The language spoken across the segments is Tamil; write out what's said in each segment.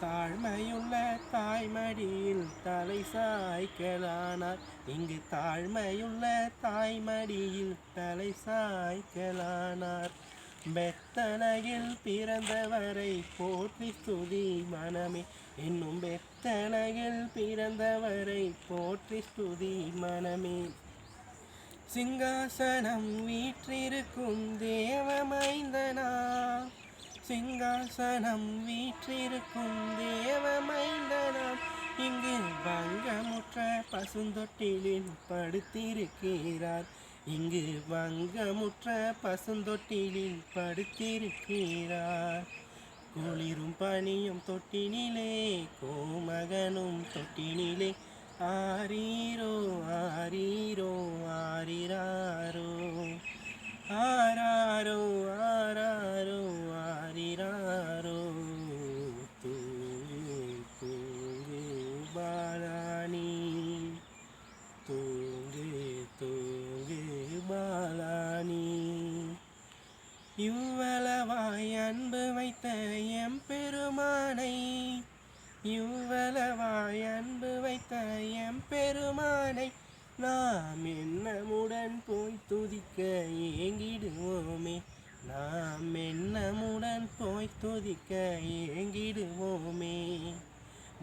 தாழ்மையுள்ள தாய்மடியில் தலை சாய்க்கலானார். இங்கு தாழ்மையுள்ள தாய்மடியில் தலை சாய்க்கலானார். பெத்தனையில் பிறந்தவரை போற்றி ஸ்துதி மனமே. இன்னும் பெத்தனையில் பிறந்தவரை போற்றி ஸ்துதி மனமே. சிங்காசனம் வீற்றிருக்கும் தேவமைந்தனா சிங்காசனம் வீற்றிருக்கும் தேவமைந்தனம். இங்கு வங்கமுற்ற பசுந்தொட்டிலில் படுத்திருக்கிறார். இங்கு வங்கமுற்ற பசுந்தொட்டிலில் படுத்திருக்கிறார். குளிரும் பனியும் தொட்டினிலே கோமகனும் தொட்டினிலே. ஆரீரோ ஆரீரோ ஆரிராரோ ஆராரோ இவ்வளவாய் அன்பு வைத்த எம் பெருமானை இவ்வளவாய் அன்பு வைத்த எம் பெருமானை நாம் என்னமுடன் போய் துதிக்க ஏங்கிடுவோமே. நாம் என்னமுடன் போய் துதிக்க ஏங்கிடுவோம்.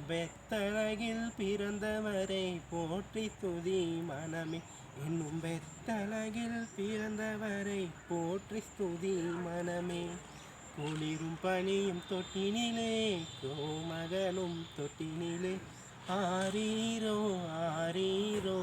பெத்தழகில் பிறந்தவரை போற்றி துதி மனமே. இன்னும் பெத்தழகில் பிறந்தவரை போற்றி துதி மனமே. குளிரும் பனியும் தொட்டினிலே கோமகனும் தொட்டினிலே. ஆரீரோ ஆரீரோ